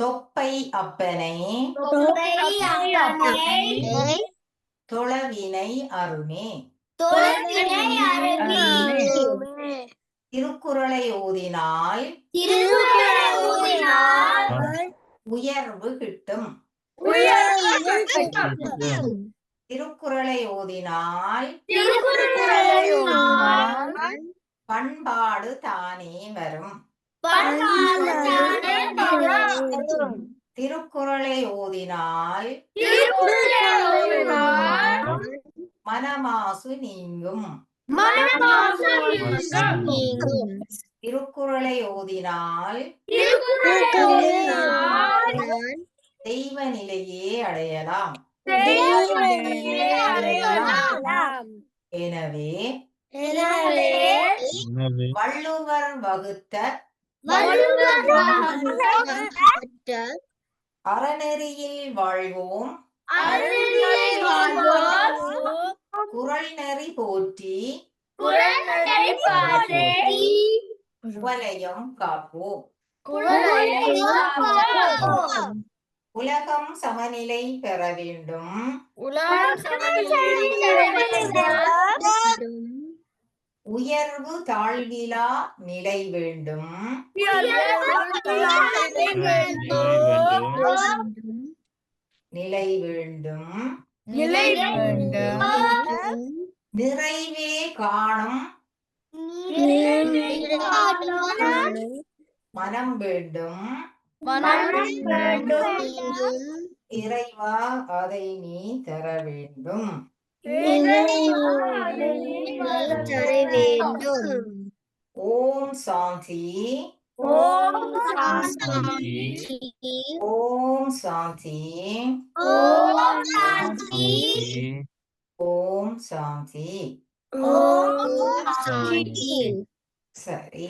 தொப்பை அப்பனை தொளவினை அருமே திருக்குறளை ஓதினால் உயர்வு கிட்டும். திருக்குறளை ஓதினால் பண்பாடு தானே வரும். திருக்குறளை ஓதினால் திருக்குறளை ஓதினால் மனமாசு நீங்கும் மனமாசு நீங்கும். திருக்குறளை ஓதினால் திருக்குறளை ஓதினால் தெய்வ நிலையே அடையலாம். எனவே வள்ளுவர் வகுத்த அறநெறியில் வாழ்வோம். குறள் நெறி போற்றி. குறளை பாடி வலயம் காப்போம். குறளை காப்போம். உலகம் சமநிலை பெற வேண்டும். உலகம் சமநிலை பெற வேண்டும். உயர்வு தாழ்விலா நிலை வேண்டும். நிலை வேண்டும். நிலை வேண்டும். நிறைவே காணும். மனம் வேண்டும். வேண்டும். இறைவா அதை நீ தர வேண்டும். வேண்டும். ஓம் சாந்தி ஓம் சாந்தி. ஓம் சாந்தி ஓம் சாந்தி. ஓம் சாந்தி ஓம் சாந்தி. சரி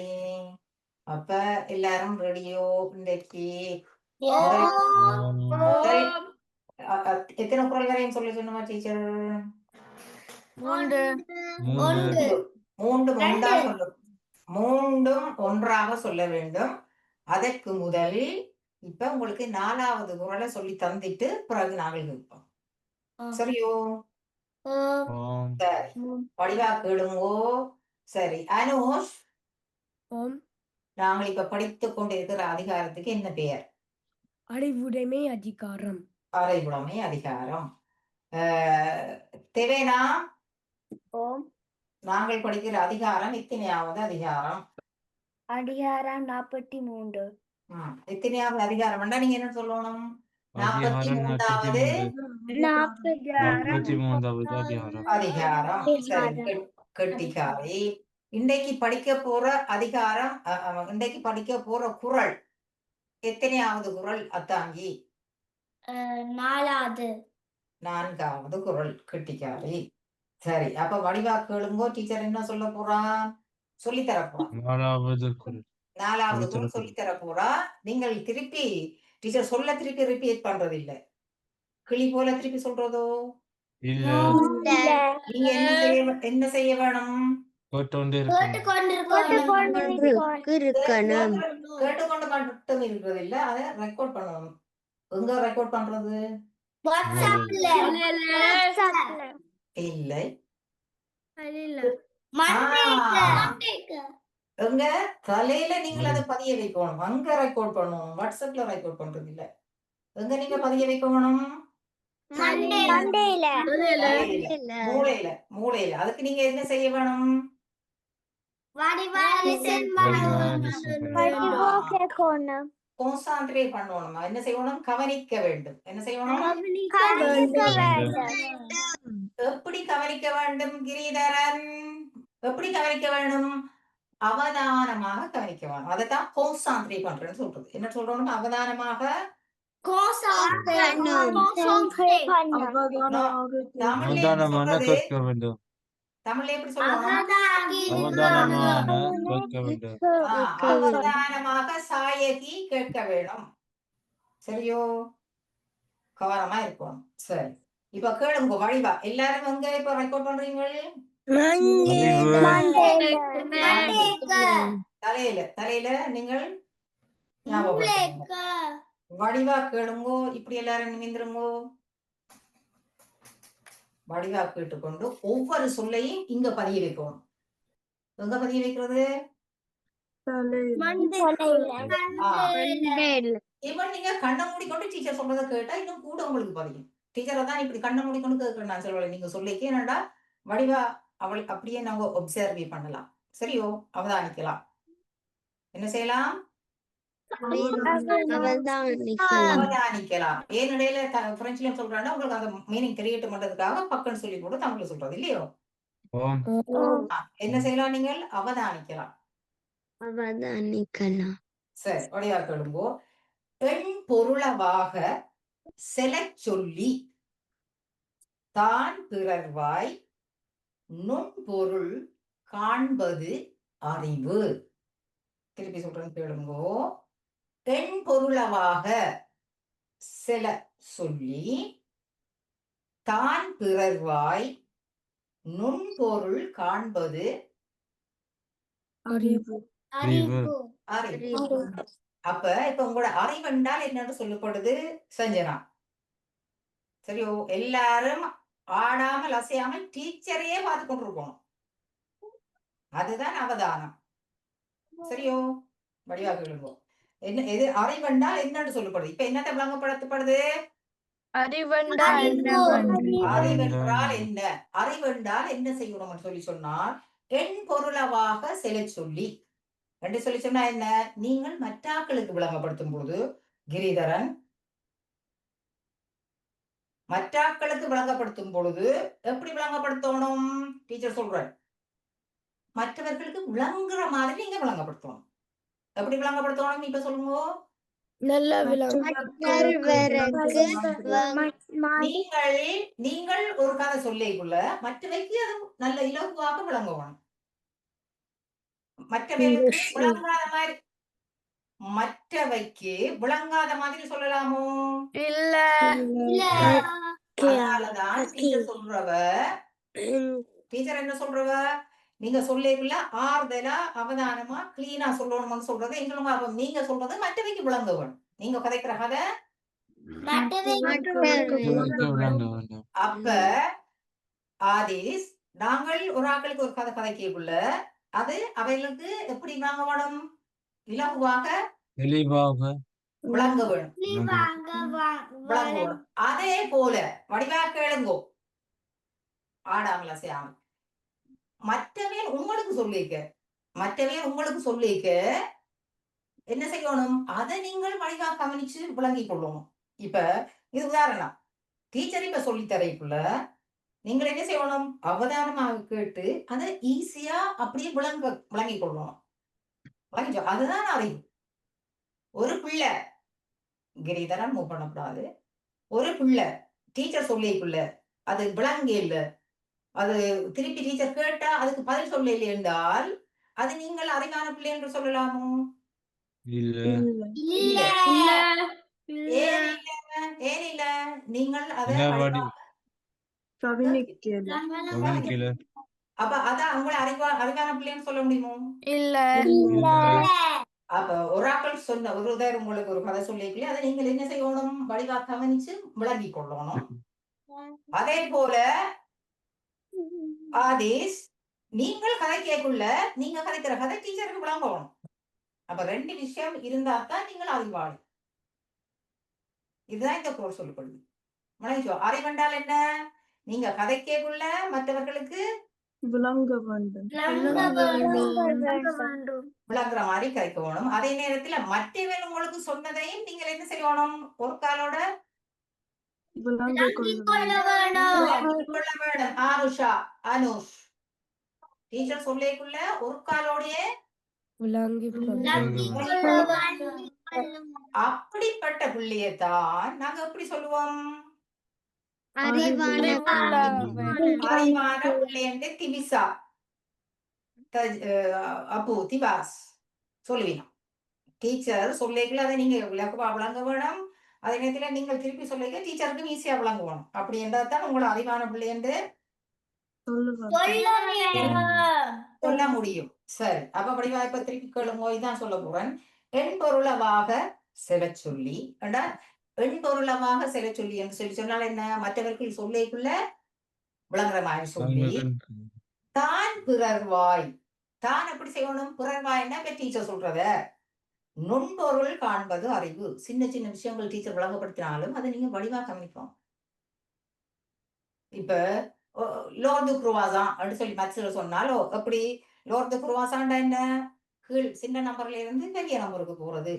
அப்ப எல்லாரும் ரெடியோ இன்றைக்கு எத்தனை குரல் வரையும் சொல்ல சொன்னமா டீச்சர் மூன்று. மூன்றா. ரெண்டு. சொல்லும். மூன்றும் ஒன்றாக சொல்ல வேண்டும். அதற்கு முதல் இப்ப உங்களுக்கு நாலாவது குரலை சொல்லி தந்துட்டு பிறகு நாங்கள் கேட்போம். சரியோ? சரி. வடிவா கேளுங்கோ. சரி. அனுஷ்? நாங்கள் இப்ப படித்துக் கொண்டிருக்கிற அதிகாரத்துக்கு என்ன பெயர்? அறிவுடைமை அதிகாரம். அரைகுடமை அதிகாரம். தேவேனா? ஓம். நாங்கள் படிக்கிற அதிகாரம் எத்தனையாவது அதிகாரம். அதிகாரம் நாற்பத்தி மூன்று ம், எத்தனையாவது அதிகாரம். நீங்க என்ன சொல்லணும்? நாற்பத்தி மூன்றாவது நாற்பத்தி மூன்றாவது அதிகாரம். அதிகாரம். கெட்டிக்காரி. இன்றைக்கு படிக்க போற அதிகாரம் இன்றைக்கு படிக்க போற குறள் எத்தனையாவது குறள் அத்தாங்கி. நாலாவது. நான்காவது குறள் கெட்டிக்காரி. சரி அப்ப வடிவா கேளுங்கோ டீச்சர் என்ன சொல்ல போறா? சொல்லி தர போறா. நாலாவது குரல் நாலாவது குறள் சொல்லி தர போறா. நீங்கள் திருப்பி டீச்சர் சொல்ல திருப்பி ரிப்பீட் பண்றது இல்ல கிளி போல திருப்பி சொல்றதோ? இல்ல. நீங்க என்ன செய்ய என்ன செய்ய வேணும்? கேட்டுக்கொண்டு மட்டும் இருக்கிறது இல்ல அதை ரெக்கார்ட் பண்ணணும். எங்க ரெக்கார்ட் பண்றது? வாட்ஸ்அப்ல இல்லை. எங்க? தலையில நீங்கள் அதை பதிய வைக்கணும். அங்க ரெக்கார்ட் பண்ணணும். வாட்ஸ்அப்ல ரெக்கார்ட் பண்றது இல்ல. எங்க நீங்க பதிய வைக்கணும்? மூளையில. மூளையில. அதுக்கு நீங்க என்ன செய்ய வேணும். கான்சன்ட்ரேட் பண்ணணும் என்ன செய்யணும்? கவனிக்க வேண்டும். என்ன செய்யணும்? எப்படி கவனிக்க வேண்டும் கிரீதரன்? எப்படி கவனிக்க வேண்டும்? அவதானமாக கவனிக்க வேண்டும். அதைத்தான் கான்சன்ட்ரேட் பண்றேன்னு சொல்றது. என்ன சொல்றோம் அவதானமாக தமிழ்ல எப்படி அவதானமாக சாயகி கேட்க வேணும் சரியோ? கவனமா இருக்கணும். சரி. இப்ப கேளுங்க வழிவா எல்லாரும் எங்க இப்ப ரெக்கார்ட் பண்றீங்க தலையில தலையில நீங்கள். வடிவா கேளுங்கோ இப்படி எல்லாரும் நிமிந்துருங்கோ வடிவா கேட்டுக்கொண்டு ஒவ்வொரு சொல்லையும் இங்க பதிய வைக்கணும் எங்க பதிய வைக்கிறது இவன் நீங்க கண்ணை மூடிக்கொண்டு டீச்சர் சொல்றதை கேட்டா இன்னும் கூட உங்களுக்கு பதியும் டீச்சரை தான் இப்படி கண்ணை மூடிக்கொண்டு கேட்கணும் நான் சொல்லுவேன் நீங்க சொல்லிக்க என்னடா? வடிவா அவளுக்கு அப்படியே நாங்க ஒப்சர்வ் பண்ணலாம். சரியோ? அவதானிக்கலாம். என்ன செய்யலாம்? அவதானிக்கலாம். ஏன் இடையில த- பிரெஞ்சுல சொல்றாங்கன்னா உங்களுக்கு அந்த மீனிங் தெரியட்டும் பண்றதுக்காக பக்கம்னு சொல்லி கூட தமிழ்ல சொல்றது இல்லையோ? என்ன செய்யலாம் நீங்கள்? அவதானிக்கலாம். அவள்தான் நிக்கலாம் சரி வடிவா கேளுங்கோ. எண் பொருளவாக செலச் சொல்லி தான் பிறர்வாய் நுண்பொருள் காண்பது அறிவு. திருப்பி சொல்றேன் கேளுங்கோ. எண் பொருளவாக சில சொல்லி தான் பிறர்வாய் நுண்பொருள் காண்பது அறிவு. அறிவு. அறிவு. அப்ப இப்ப உங்களோட அறிவென்றால் என்னன்னு சொல்லப்படுது? சஞ்சனா. சரியோ எல்லாரும் ஆடாமல் அசையாமல் டீச்சரையே பார்த்து கொண்டிருக்கணும். அதுதான் அவதானம். சரியோ வடிவா கேளுங்க. என்ன எது அறிவென்றால் என்னன்னு சொல்லப்படுது இப்ப என்னத்தை விளங்கப்படுத்தப்படுது அறிவென்றால் என்ன? அறிவென்றால் என்ன? செய்யணும்னு சொல்லி சொன்னால் எண் பொருளவாக செல சொல்லி. என்று சொல்லி சொன்னா என்ன? நீங்கள் மற்றாக்களுக்கு விளங்கப்படுத்தும் போது கிரிதரன் மற்றாக்களுக்கு விளங்கப்படுத்தும் பொழுது எப்படி விளங்கப்படுத்தணும்? டீச்சர் சொல்றேன் மற்றவர்களுக்கு விளங்குற மாதிரி நீங்க விளங்கப்படுத்தணும். எப்படி விளங்கப்படுத்தணும்? இப்ப சொல்லுங்க. நீங்கள் நீங்கள் ஒரு கதை சொல்லிக்குள்ள மற்றவைக்கு அது நல்ல இலகுவாக விளங்குவாங்க மற்றவைக்கு விளங்காத மாதிரி மற்றவைக்கு விளங்காத மாதிரி சொல்லலாமோ? அதனாலதான் டீச்சர் சொல்றவ டீச்சர் என்ன சொல்றவ? நீங்க சொல்லிக்குள்ள ஆறுதலா அவதானமா கிளீனா சொல்லணும்னு சொல்றது எங்களும் அப்ப நீங்க சொல்றது மற்றவைக்கு விளங்குவன் நீங்க கதைக்கிற கதை? விளங்க அப்ப ஆதிஸ் நாங்கள் ஒரு ஆட்களுக்கு ஒரு கதை கதைக்கக்குள்ள அது அவைகளுக்கு எப்படி விளங்க வேணும்? இலகுவாக தெளிவாக விளங்க வேணும் விளங்க அதே போல வடிவா கேளுங்கோ ஆடாமல செய்யாம மற்றவே உங்களுக்கு சொல்லிக்க மற்றவே உங்களுக்கு சொல்லிக்க என்ன செய்யணும்? அதை நீங்கள் வடிவா கவனிச்சு விளங்கிக் கொள்ளணும். இப்ப இது உதாரணம். டீச்சர் இப்ப சொல்லி தரைக்குள்ள நீங்கள் என்ன செய்யணும்? அவதானமாக கேட்டு அதை ஈஸியா அப்படியே விளங்க விளங்கிக் கொள்ளணும். விளங்கிச்சோ அதுதான் அறிவு ஒரு பிள்ளை. கிரிதரன் மூவ் பண்ணக்கூடாது. ஒரு பிள்ளை. டீச்சர் சொல்லிக்குள்ள அது விளங்க இல்ல. அது திருப்பி டீச்சர் கேட்டா அதுக்கு பதில் சொல்ல இல்லை என்றால் அது நீங்கள் அறிவான பிள்ளை என்று சொல்லலாமோ? இல்ல. இல்ல. ஏன் இல்ல? நீங்கள் அதை அப்ப அதான் உங்களை அறிவா அறிவான பிள்ளைன்னு சொல்ல முடியுமோ? இல்ல. அப்ப ஒரு ஆக்கள் சொன்ன ஒரு உதவி உங்களுக்கு ஒரு கதை சொல்லிக்கலையே அதை நீங்கள் என்ன செய்யணும்? வடிவா கவனிச்சு விளங்கிக் கொள்ளணும். அதே போல ஆதேஷ் நீங்கள் கதை கேட்குள்ள நீங்க கதைக்கிற கதை டீச்சருக்கு விளங்கணும். அப்ப ரெண்டு விஷயம் இருந்தா தான் நீங்கள் அறிவாளி. இதுதான் இந்த கோர்ஸ் சொல்லப்படுது விளங்கிச்சோ அறிவென்றால் என்ன? நீங்க கதை கேட்குள்ள மற்றவர்களுக்கு விளங்குற மாதிரி கதைக்க வேணும். அதே நேரத்துல மற்றவன் உங்களுக்கு சொன்னதையும் நீங்கள் என்ன செய்யணும்? ஒரு காலோட ஆருஷா அனுஷ். டீச்சர் சொல்லிக்குள்ள ஒரு காலோடயே விளங்கி அப்படிப்பட்ட பிள்ளையத்தான் நாங்க எப்படி சொல்லுவோம்? அறிவான திவிசா அப்பு திவாஸ் சொல்லுவீங்க. டீச்சர் சொல்லிக்கல அதை நீங்க விளக்குவா விளங்க வேணும் அதே நேரத்துல நீங்கள் திருப்பி சொல்லிக்க டீச்சருக்கும் ஈஸியா விளங்க வேணும் அப்படி என்றால் தான் உங்களை அறிவான பிள்ளையண்டு சொல்ல முடியும். சரி அப்ப படிவா இப்ப திருப்பி கேளுங்க இதான் சொல்ல போறேன். எண் பொருளவாக செல சொல்லி பெண் பொருளமாக செல சொல்லி என்று சொல்லி சொன்னால் என்ன? மற்றவர்கள் சொல்லைக்குள்ள விளங்குற மாதிரி சொல்லி தான் பிறர்வாய். தான் எப்படி செய்யணும்? பிறர்வாய்னா இப்ப டீச்சர் சொல்றத. நுண்பொருள் காண்பது அறிவு. சின்ன சின்ன விஷயங்கள் டீச்சர் விளங்கப்படுத்தினாலும் அதை நீங்க வடிவா கவனிப்போம். இப்ப லோர்து குருவாசான் அப்படின்னு சொல்லி மச்சில் சொன்னாலோ எப்படி? லோர்து குருவாசான்டா என்ன? கீழ் சின்ன நம்பர்ல இருந்து பெரிய நம்பருக்கு போறது.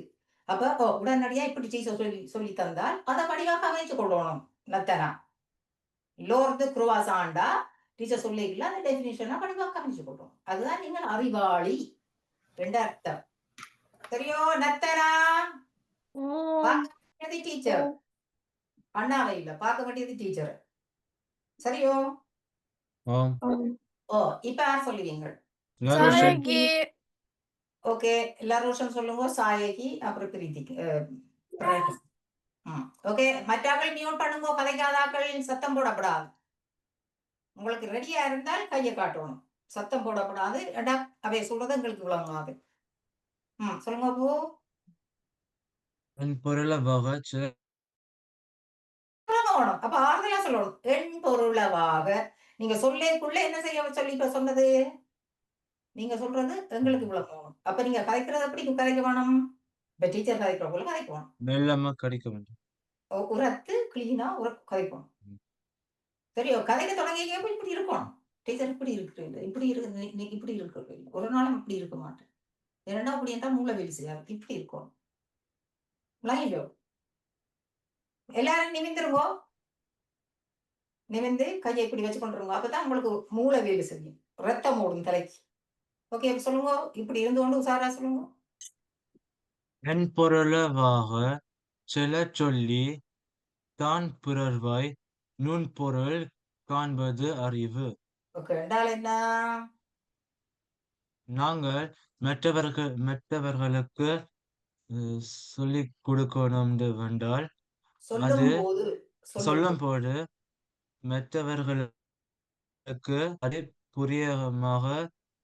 அப்ப ஓ, உடனடியா இப்படி டீச்சர் சொல்லி சொல்லி தந்தால் அதை வடிவா கவனிச்சு கொள்ளணும். நத்தனா. லோர்து குருவாசான்டா டீச்சர் சொல்லிக்கல அந்த டெபினிஷனா வடிவா கவனிச்சு கொள்ளணும். அதுதான் நீங்கள் அறிவாளி. ரெண்டு அர்த்தம். சரியோ நத்தனா? டீச்சர் அண்ணாவை இல்ல பார்க்க வேண்டியது டீச்சர் சரியோ? ஓ இப்ப யார் சொல்லுவீங்க? ஓகே எல்லாரும் சொல்லுங்க சாயகி அப்புறம். ம் ஓகே மற்றாக்கள் மியூட் பண்ணுங்க கதைக்காதாக்கள் சத்தம் போடப்படாது. உங்களுக்கு ரெடியா இருந்தால் கையை காட்டணும். சத்தம் போடப்படாது. ஏண்டா அவை சொல்றது எங்களுக்கு விளங்காது. ம் சொல்லுங்க பூ என் பொருளவாக சில விளங்கணும் அப்ப ஆறுதலா சொல்லணும். எண் பொருளவாக நீங்க சொல்லேக்குள்ள என்ன செய்ய சொல்லி இப்ப சொன்னது? நீங்க சொல்றது எங்களுக்கு விளங்கணும் அப்ப நீங்க கதைக்கிறது எப்படி? கதைக்க வேணும் இப்ப டீச்சர் கதைக்கிற போல கதைக்கணும் மெல்லமா கிடைக்க வேண்டும். உரத்து கிளீனா உர கதைக்கணும் சரியோ கதைக்க தொடங்கிய இப்படி இருக்கணும். டீச்சர் இப்படி இருக்கு இப்படி இருக்கு இப்படி இருக்கு ஒரு நாளும் இப்படி இருக்க மாட்டேன். இரண்டாம் அப்படி இருந்தா மூளை வேலை செய்யாது. இப்படி இருக்கும் விளங்கிலோ எல்லாரும் நிமிந்துருங்கோ நிமிந்து கையை இப்படி வச்சு கொண்டுருங்க அப்பதான் உங்களுக்கு மூளை வேலை செய்யும். ரத்தம் ஓடும் தலைக்கு. ஓகே சொல்லுங்க. இப்படி இருந்து கொண்டு உசாரா சொல்லுங்க. என் பொருளவாக சில சொல்லி தான் பிறர்வாய் நுண்பொருள் காண்பது அறிவு. ஓகே ரெண்டாள் என்ன? நாங்கள் மற்றவர்கள் மற்றவர்களுக்கு சொல்லிக் கொடுக்கணும் என்றால் அது சொல்லும் போது மற்றவர்களுக்கு அதை புரியமாக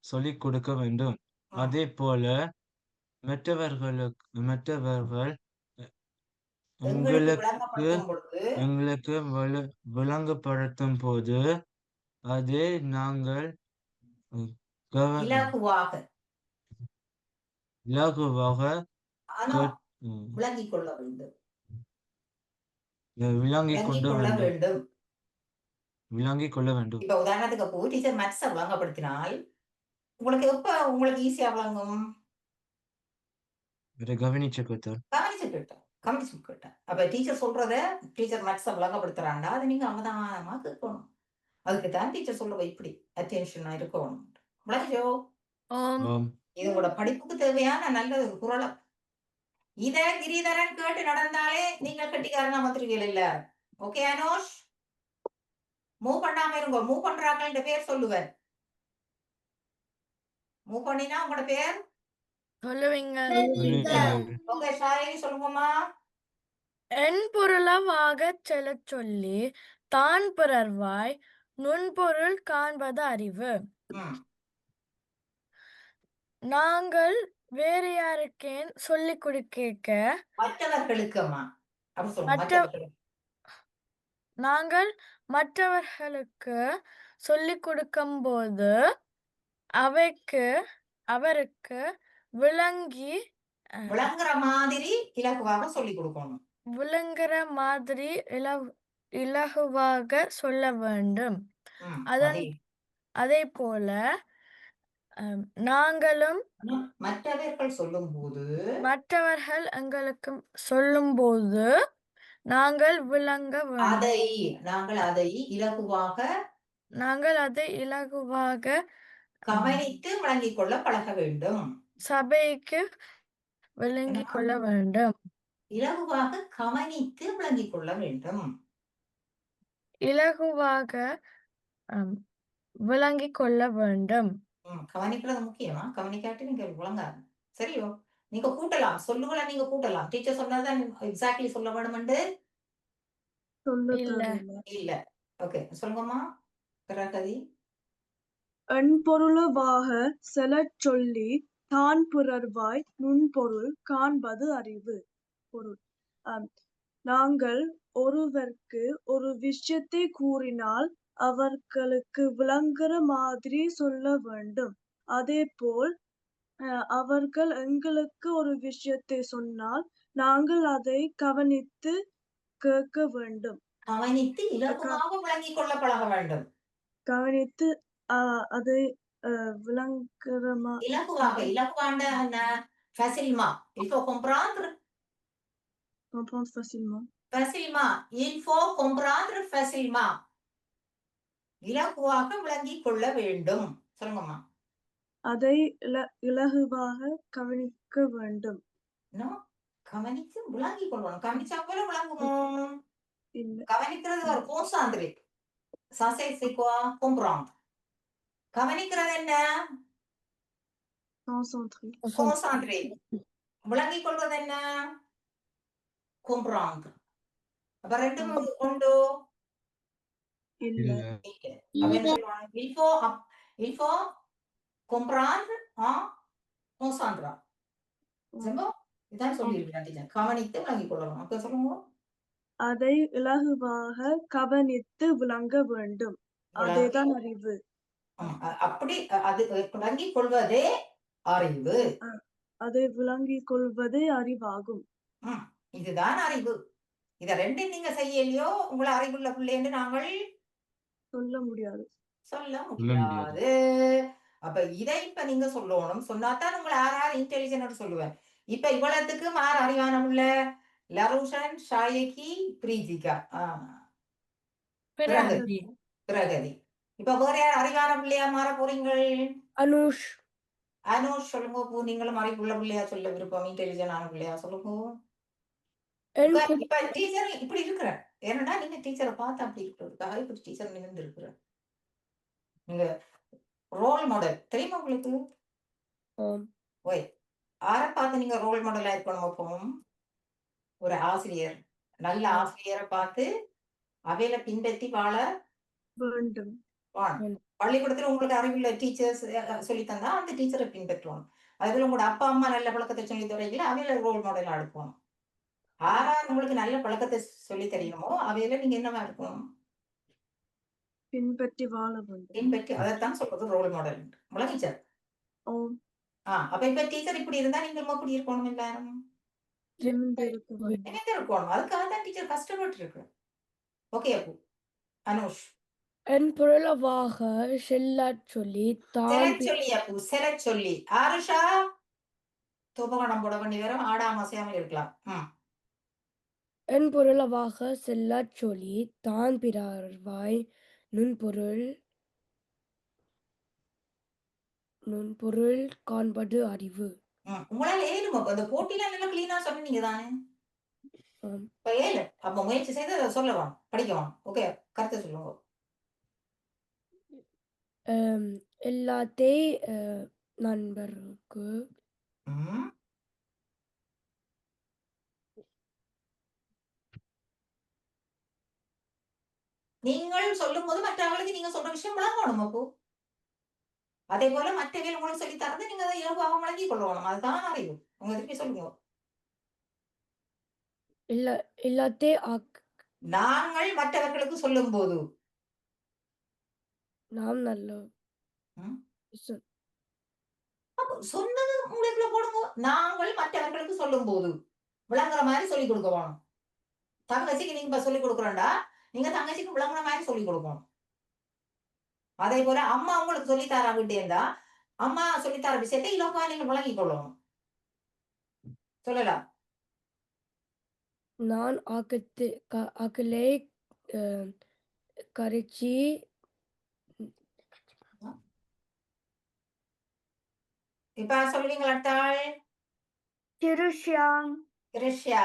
சொல்லிக் கொடுக்க வேண்டும். அதே போல மற்றவர்களுக்கு மற்றவர்கள் எங்களுக்கு எங்களுக்கு விளங்கப்படுத்தும் போது அதை நாங்கள் இலகுவாக. விளங்கிக் கொள்ள வேண்டும். விளங்கிக் கொள்ள வேண்டும். விளங்கிக் கொள்ள வேண்டும். இப்ப உதாரணத்துக்கு டீச்சர் மேத்ஸ விளங்கப்படுத்தினால் உங்களுக்கு எப்ப உங்களுக்கு ஈஸியா விளங்கும்? கவனிச்சு கொடுத்தால் கவனிச்சு கேட்டேன். கவனிச்சு கேட்டேன். அப்ப டீச்சர் சொல்றத டீச்சர் மேத்ஸ விளங்கப்படுத்துறாண்டா அதை நீங்க அவதானமா கேட்கணும். அதுக்கு தான் டீச்சர் சொல்றவ இப்படி அட்டென்ஷனா இருக்கணும். ஆம். இது உங்களோட படிப்புக்கு தேவையான நல்ல ஒரு குரலம் இத கிரிதரன் கேட்டு நடந்தாலே நீங்கள் கட்டிக்காரனா வந்துருவீங்க இல்ல. ஓகே அனோஷ்? மூவ் பண்ணாம இருங்க. மூவ் பண்றாங்கன்ற பேர் சொல்லுவேன் மூவ் பண்ணினா உங்களோட பேர். ஓகே ஷாயினி சொல்லுங்கம்மா. என் பொருளவாகச் செல்லச் சொல்லி தான் பிறர்வாய் நுண்பொருள் காண்பது அறிவு. நாங்கள் வேறு யாருக்கேன் சொல்லிக் கொடுக்க மற்ற- மற்றவர்களுக்கு. நாங்கள் மற்றவர்களுக்கு சொல்லிக் கொடுக்கும்போது அவைக்கு அவருக்கு விளங்கி அஹ், விளங்குற மாதிரி இலகுவாக சொல்லி கொடுக்கணும். விளங்குற மாதிரி இலகு இலகுவாக சொல்ல வேண்டும். ம், அதன் அதே. அதே போல அஹ், நாங்களும் ஆனா, மற்றவர்கள் சொல்லும் போது மற்றவர்கள் எங்களுக்கு சொல்லும்போது நாங்கள் விளங்க வேண்டும். அதை நாங்கள் அதை இலகுவாக நாங்கள் அதை இலகுவாக கவனித்து விளங்கிக் கொள்ள பழக வேண்டும். சபைக்கு விளங்கிக் கொள்ள வேண்டும். இலகுவாக கவனித்து விளங்கிக் கொள்ள வேண்டும். இலகுவாக விளங்கிக் கொள்ள வேண்டும். கவனிக்கிறது முக்கியமா? கவனிக்காட்டி நீங்க விளங்காது சரியோ? நீங்க கூட்டலாம். சொல்லுகளை நீங்க கூட்டலாம். டீச்சர் சொன்னதான் எக்ஸாக்ட்லி சொல்ல வேணுமென்று இல்ல. இல்ல. ஓகே சொல்லுங்கம்மா. பிரகதி எண்பொருளவாக செலச் சொல்லி தான் பிறர்வாய் நுண்பொருள் காண்பது அறிவு. பொருள். நாங்கள் ஒருவருக்கு ஒரு விஷயத்தை கூறினால் அவர்களுக்கு விளங்குற மாதிரி சொல்ல வேண்டும். அதேபோல் அஹ், அவர்கள் எங்களுக்கு ஒரு விஷயத்தை சொன்னால் நாங்கள் அதை கவனித்து கேட்க வேண்டும். கவனித்து இலகுவாக விளங்கிக் கொள்ள பழக வேண்டும். கவனித்து அதை அஹ், விளங்குற மா- இலகுவாக இலகுவாண்ட என்ன? ஃபெசில்மா இப்போ comprendre? Comprendre facilement. Facilement il faut comprendre facilement. இலகுவாக விளங்கிக் கொள்ள வேண்டும். சொல்லுங்கம்மா. அதை இல- இலகுவாக கவனிக்க வேண்டும். கவனித்து விளங்கிக் கொள்ளணும். கவனிச்சா போல விளங்குமோ? கவனிக்கிறது ஒரு கோசாந்திரி சசை சிக்குவா comprendre. கவனிக்கிறது என்ன கோசாந்திரி விளங்கிக் கொள்வது என்ன comprendre அப்ப உண்டு அப்ப என்ன சொல்லுவாங்க? Il faut il faut comprendre en concentrant சரிங்களா? இதான் சொல்லியிருக்கேன் டீச்சர் கவனித்து விளங்கிக் கொள்ளணும் அப்ப சொல்லுங்க. அதை இலகுவாக கவனித்து விளங்க வேண்டும். அதேதான் அறிவு. அப்படி அது விளங்கிக் கொள்வதே அறிவு. அதை விளங்கிக் கொள்வதே அறிவாகும். இதுதான் அறிவு. இத ரெண்டும் நீங்க செய்யலையோ உங்களை அறிவுள்ள பிள்ளைன்னு நாங்கள் சொல்ல முடியாது. சொல்ல முடியாது. அப்ப இதை இப்ப நீங்க சொல்லணும். சொன்னாதான் உங்களை யார் யார் இன்டெலிஜென்ட் சொல்லுவேன். இப்ப இவ்வளவுக்கு யார் அறிவான உள்ள லருஷன் ஷாயகி பிரீத்திகா ஆஹ் பிரகதி பிரகதி இப்ப வேற யார் அறிவான பிள்ளையா மாற போறீங்கள். அனுஷ். அனுஷ் சொல்லுங்க பூ. நீங்களும் அறிவுள்ள பிள்ளையா சொல்ல விருப்பம். இன்டெலிஜென்ட் ஆன பிள்ளையா சொல்லுங்க இப்ப டீச்சர் இப்படி இருக்கிற. ஏன்னா நீங்க டீச்சரை பார்த்து அப்படி இருக்கிறதுக்காக இப்படி டீச்சர் நிமிர்ந்து இருக்கிற நீங்க ரோல் மாடல் தெரியுமா உங்களுக்கு. ஓய் யாரை பார்த்து நீங்க ரோல் மாடலா இருக்கணும் அப்போ? ஒரு ஆசிரியர். நல்ல ஆசிரியரை பார்த்து அவையில பின்பற்றி வாழ வேண்டும். பள்ளிக்கூடத்துல உங்களுக்கு அறிவுள்ள டீச்சர்ஸ் சொல்லி தந்தா அந்த டீச்சரை பின்பற்றுவோம் அதுல உங்களோட அப்பா அம்மா நல்ல பழக்கத்தை சொல்லி தரையில அவையில ரோல் மாடலா எடுப்போம் ஆறா உங்களுக்கு நல்ல பழக்கத்தை சொல்லி தெரியணுமோ அவையில நீங்க என்னவா இருக்கணும் பின்பற்றி வாழ பின்பற்றி அதைத்தான் சொல்றது ரோல் மாடல் முழங்கிச்சார் ஓம் ஆஹ் அப்ப இப்ப டீச்சர் இப்படி இருந்தா நீங்களும் அப்படி இருக்கணும் எல்லாரும். இருக்கணும் அதுக்காக தான் டீச்சர் கஷ்டப்பட்டு இருக்கு ஓகே அப்போ அனுஷ். என் புரளவாக செல்லாச் சொல்லி தான் சில பி- சொல்லி அப்போ சில சொல்லி. ஆருஷா? தூபகணம் போட வேண்டி வரும் ஆடாம அசையாமல் இருக்கலாம். ம். என் பொருளவாக செல்லாச் சொல்லி தான் பிறர்வாய் நுண்பொருள் நுண்பொருள் காண்பது அறிவு. ம். உங்களால ஏழும் அந்த போட்டியில நல்லா கிளீனா சொன்னீங்க தானே? ஆம். இப்ப ஏழு. அப்ப முயற்சி செய்து அதை சொல்லலாம் படிக்கலாம் ஓகே கருத்தை சொல்லுங்க. அம், எல்லாத்தே அஹ், நண்பருக்கு. ம். நீங்கள் சொல்லும் போது மற்றவர்களுக்கு நீங்க சொல்ற விஷயம் விளங்கணும் அப்போ அதே போல மற்றவர்கள் உங்களுக்கு சொல்லி தரது நீங்க அதை இலகுவாக விளங்கிக் கொள்ளணும். அதுதான் அறிவு. உங்க திருப்பி சொல்லுங்க. இல்ல எல்லாத்தே ஆக் நாங்கள் மற்றவர்களுக்கு சொல்லும் போது நாம் நல்ல ம். சொ- அப்போ சொன்னது உங்களுக்குள்ள போடுங்க. நாங்கள் மற்றவர்களுக்கு சொல்லும் போது விளங்குற மாதிரி சொல்லி கொடுக்க வேணும் தங்கச்சிக்கு நீங்க இப்ப சொல்லி கொடுக்குறோம்டா. நீங்க தங்கச்சிக்கு விளங்குற மாதிரி சொல்லி கொடுக்கணும். அதே போல அம்மா உங்களுக்கு சொல்லி தர இருந்தா அம்மா சொல்லி தர விஷயத்தை இலகுவா நீங்க விளங்கிக் கொள்ளணும். சொல்லலாம் நான் ஆக்கத்து க- ஆக்கலை அஹ், கரைச்சி இப்ப சொல்லுவீங்களா அட்டாள் திருஷ்யாம் கிருஷ்யா.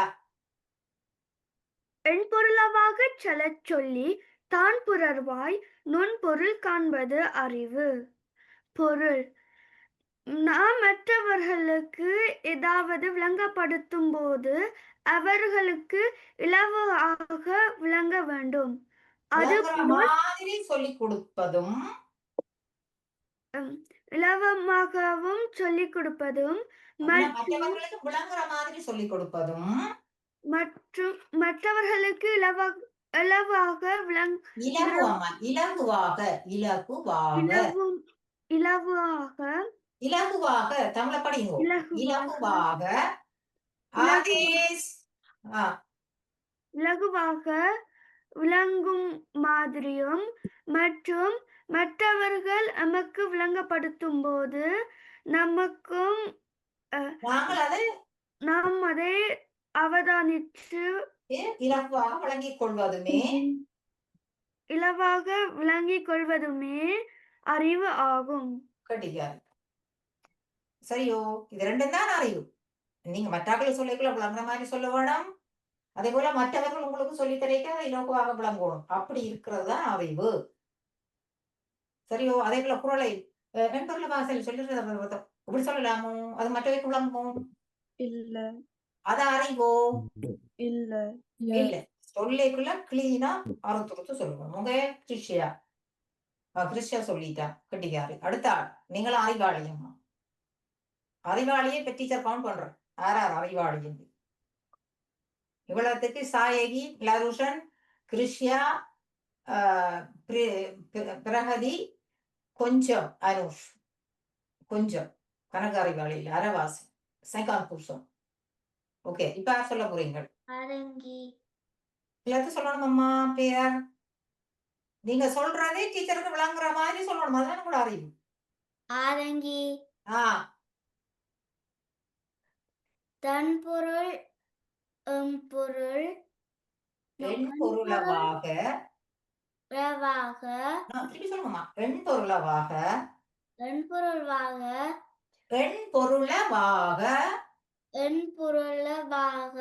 என் பொருளவாகச் செல்லச் சொல்லி தான் புரர்வாய் நுண்பொருள் காண்பது அறிவு. பொருள். நாம் மற்றவர்களுக்கு ஏதாவது விளங்கப்படுத்தும் போது அவர்களுக்கு இலவாக விளங்க வேண்டும். அது மாதிரி சொல்லி கொடுப்பதும் இலவமாகவும் சொல்லிக் கொடுப்பதும் மற்றவர்களுக்கு விளங்குற மாதிரி சொல்லி கொடுப்பதும் மற்றும் மற்றவர்களுக்கு இலவா இலவாக விளங் இலகுவாக இலகுவாக. இலவு இலவாக இலகுவாக தமிழ படிங்கோ. இலகுவாக. இலகுவாக விளங்கும் மாதிரியும் மற்றும் மற்றவர்கள் எமக்கு விளங்கப்படுத்தும் போது நமக்கும் நாம் அதை அவதானித்து இலகுவாக வழங்கிக் கொள்வதுமே? இலவாக விளங்கிக் கொள்வதுமே அறிவு ஆகும். சரியோ இது ரெண்டும் தான் அறிவு. நீங்க மற்றாக்களை சொல்லிக்கல விளங்குற மாதிரி சொல்ல வேணும். அதே போல மற்றவர்கள் உங்களுக்கு சொல்லி தரைக்க அதை இலகுவாக விளங்கணும். அப்படி இருக்கிறது தான் அறிவு. சரியோ அதே போல குரலை வெண்பொருள வாசல் சொல்லிடுறது இப்படி சொல்லலாமோ? அது மற்றவைக்கு விளங்குமோ இல்ல. அது அறிவோ இல்ல. இல்ல. சொல்லிக்குள்ள கிளீனா அறுத்துறுத்து சொல்லணும் உங்க கிருஷ்யா கிருஷ்யா சொல்லிட்டா கட்டிக்காரு. அடுத்த ஆள் நீங்களும் அறிவாளியம்மா அறிவாளியை இப்ப டீச்சர் கவுண்ட் பண்றேன் யார் அறிவாளி இவ்வளவுக்கு சாயகி லருஷன் கிருஷ்யா பிரகதி கொஞ்சம் அனுஷ் கொஞ்சம் கனக அறிவாளி இல்லை அரவாசி சைகான் புருஷன் ஓகே இப்ப யார் சொல்ல போறீங்க அரங்கி எல்லாத்தையும் சொல்லணுமம்மா பேர் நீங்க சொல்றதே டீச்சருக்கு விளங்குற மாதிரி சொல்லணும் அதுதான் கூட அறிவு. ஆரங்கி ஆ. தன் பொருள் பொருள். பொருளவாக உறவாக திருப்பி சொல்லுங்கம்மா. எண் பொருளவாக. என் பொருள்வாக எண் பொருளவாக. என் பொருளவாக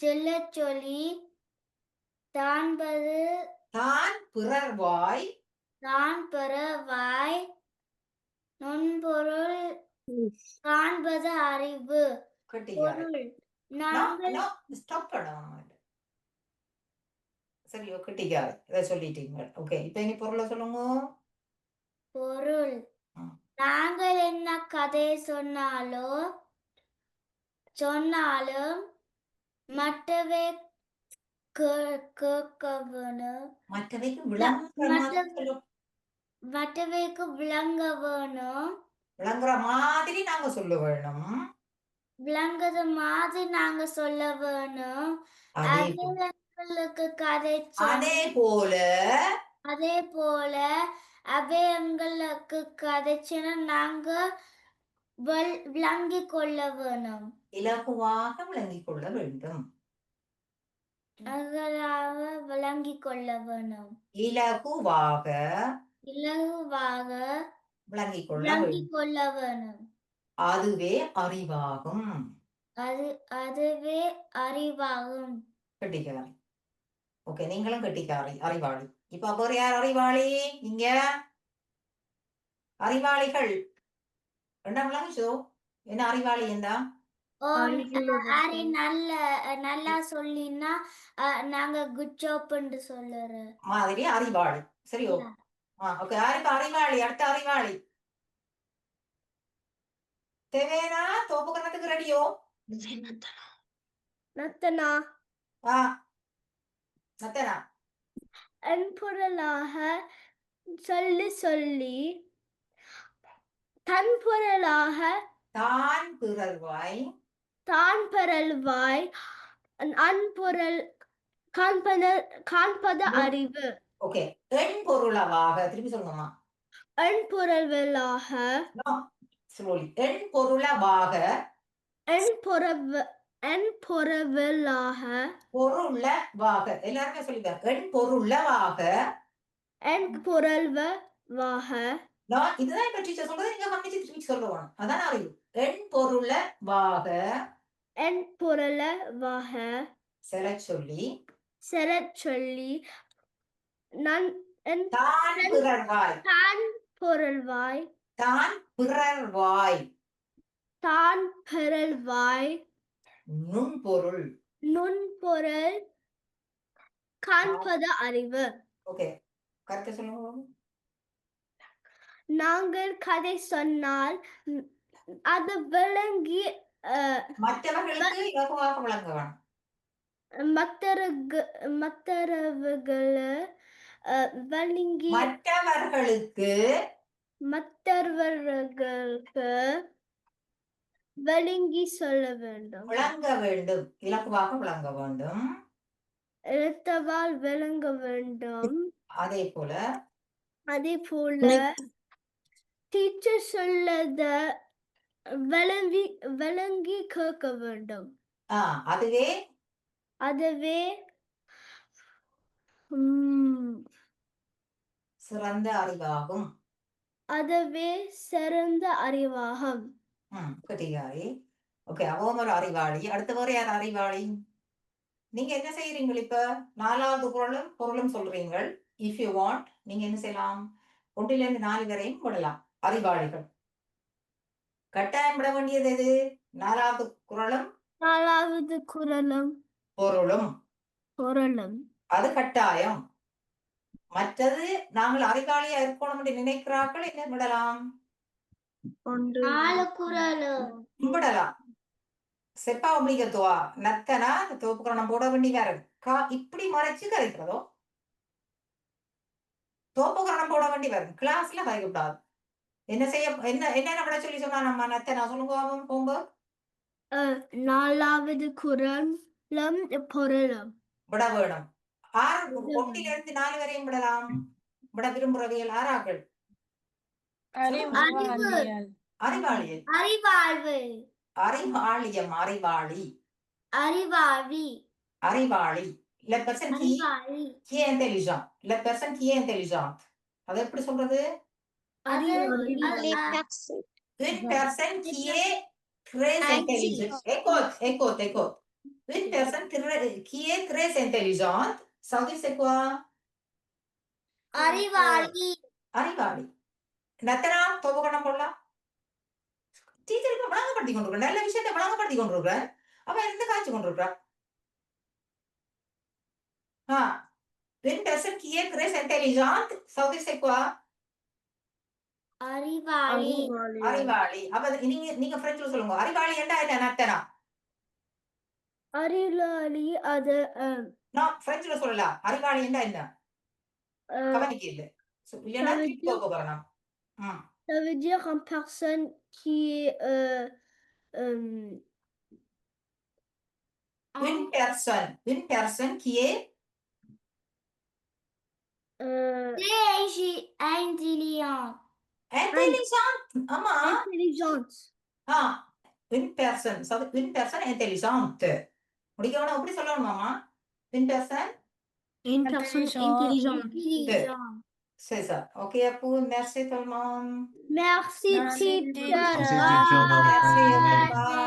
செல்லச் சொல்லி தான்பது தான் பிறர்வாய். தான் பெறவாய் நுண்பொருள் காண்பது அறிவு. பொருள் நாங்கள் ஸ்டாப் பண்ணணும் சரி கட்டிக்காரு இதை சொல்லிட்டீங்க. ஓகே இப்ப இனி பொருளை சொல்லுங்க. பொருள். நாங்கள் என்ன கதை சொன்னாலோ சொன்னாலும் மற்றவை மற்றவைக்கு விளங்குற விளங்க வேணும் விளங்குற மாதிரி நாங்க சொல்ல வேணும். விளங்குது மாதிரி நாங்க சொல்ல வேணும். எங்களுக்கு கதை அதே போல அதே போல அவை எங்களுக்கு கதைச்சுன்னா நாங்க வல்- விளங்கிக் கொள்ள வேணும். இலகுவாக விளங்கிக் கொள்ள வேண்டும். அகலாக விளங்கிக் கொள்ள வேணும். இலகுவாக இலகுவாக விளங்கிக் கொள்ள வேண்டும். விளங்கிக் கொள்ள வேணும். அதுவே அறிவாகும். அது அதுவே அறிவாகும். கெட்டிக்காரி ஓகே நீங்களும் கெட்டிக்காரி அறிவாளி இப்ப வேற யார் அறிவாளி நீங்க அறிவாளிகள் என்ன விளங்குச்சோ என்ன அறிவாளி என்ன நல்ல நல்லா சொல்லினா நாங்க குட் ஜாப்னு சொல்லுறோம் மாதிரி அறிவாளி சரியோ ஓகே யார் இப்ப அறிவாளி அடுத்த அறிவாளி தேவேனா தோப்புக்கரணத்துக்கு ரெடியோ நத்தனா ஆ நத்தனா என் பொருளாக சொல்லி சொல்லி. தன் பொருளாக தான் பிறர்வாய் தான் பெறல்வாய் அன்பொருள் காண்பது காண்பது அறிவு. ஓகே. எண் பொருளவாக திருப்பி சொல்லுங்கம்மா என் பொருள்களாக ஸ்லோலி எண் பொருளவாக என் பொறவு என் பொறவலாக பொருளவாக எல்லாருமே சொல்லிப்பாங்க எண் பொருளவாக என் பொருள்வாக நான் இதுதான் இப்ப டீச்சர் சொல்றது. நீங்க கவனிச்சு திருப்பி சொல்லணும் அதான் அறிவு. எண் பொருளவாக என் பொருளவாக சில சொல்லி. செரச் சொல்லி. நான் என் தான் பிறர்வாய். தான் பொருள்வாய். தான் பிறர்வாய். தான் பெறல்வாய் நுண்பொருள். நுண்பொருள் காண்பது அறிவு. ஓகே. கரெக்டா சொல்லுங்க. நாங்கள் கதை சொன்னால் அது விளங்கி மற்றவர்களுக்கு மற்றவர்கள் மற்றவர்களை வழங்கி மற்றவர்களுக்கு மற்றவர்களுக்கு வழங்கி சொல்ல வேண்டும். விளங்க வேண்டும். இலக்குவாக விளங்க வேண்டும். எழுத்தவால் விளங்க வேண்டும். அதே போல அதே போல டீச்சர் சொல்லத விளங்கி விளங்கி கேட்க வேண்டும். ஆ அதுவே? அதுவே உம், சிறந்த அறிவாகும். அதுவே சிறந்த அறிவாகும். கட்டிகாரி ஓகே அவன் ஒரு அறிவாளி. அடுத்தவர் யார் அறிவாளி? நீங்க என்ன செய்யறீங்க இப்ப? நாலாவது குரலும் பொருளும் சொல்றீங்கள். இஃப் யூ வாண்ட் நீங்க என்ன செய்யலாம்? ஒன்றிலிருந்து இருந்து நாலு வரையும் விடலாம் அறிவாளிகள். கட்டாயம் விட வேண்டியது எது? நாலாவது குரலும் நாலாவது குரலும் பொருளும். பொருளும். அது கட்டாயம். மற்றது நாங்கள் அறிவாளியா இருக்கணும் என்று நினைக்கிறார்கள் என்ன விடலாம்? விடலாம் செப்பா ஒbligatua நத்தனா? தோப்புக்கரணம் போட வேண்டி வேற கா இப்படி மறைச்சு கரைக்கிறதோ? தோப்புக்கரணம் போட வேண்டி வரும் கிளாஸ்ல கரைக்கூடாது என்ன செய்ய என்ன என்னென்ன விட சொல்லி சொன்னா நம்ம நத்தனா? சொல்லுங்க போங்க. நாலாவது குரலும் பொருளும். விட வேணும். ஆறு இருந்து நாலு வரையும் விடலாம். விட விரும்புறவியல் ஆறாக்கள். அறிவு அறிவாளியல் அறிவாழ்வு அறிவாளியம் அறிவாளி அறிவாளி அறிவாளி la personne qui அறிவாளி qui est intelligent la personne qui est intelligente அது எப்படி சொல்றது அறிவாளி Une personne qui est très intelligente. Écoute, écoute, écoute. Une personne très- qui est très intelligente, ça veut dire c'est quoi? அறிவாளி அறிவாளி நத்தனா தோபகணம் போடலாம் டீச்சருக்கு விளங்கப்படுத்தி கொண்டிருக்கிறேன் நல்ல விஷயத்தை விளங்கப்படுத்தி கொண்டிருக்கிறேன் அவ இருந்து காய்ச்சி Une personne qui est très intelligente, ça veut dire c'est quoi? அறிவாளி. அறிவாளி. அப்ப நீங்க நீங்க பிரெஞ்சுல சொல்லுங்க. அறிவாளி என்ன என்ன நத்தனா? அறிவாளி அது அஹ், நான் பிரெஞ்சுல சொல்லலாம் அறிவாளி என்ன? என்ன அஹ், கவனிக்க இல்ல So, இல்லைன்னா Ça veut திருப்பி தோப்பகரணம் ம் ça veut dire une personne qui est euh, euh, Une personne, une personne qui est euh, intelligente. intelligente. ஆமா Intelligente. ஆ une personne, ça veut- une personne intelligente. முடிக்கணும் எப்படி சொல்லணுமாமா une personne Une personne intelligente. C'est ça. OK, Apou, merci tout le monde. Merci, Merci, teacher. Merci, teacher. Merci.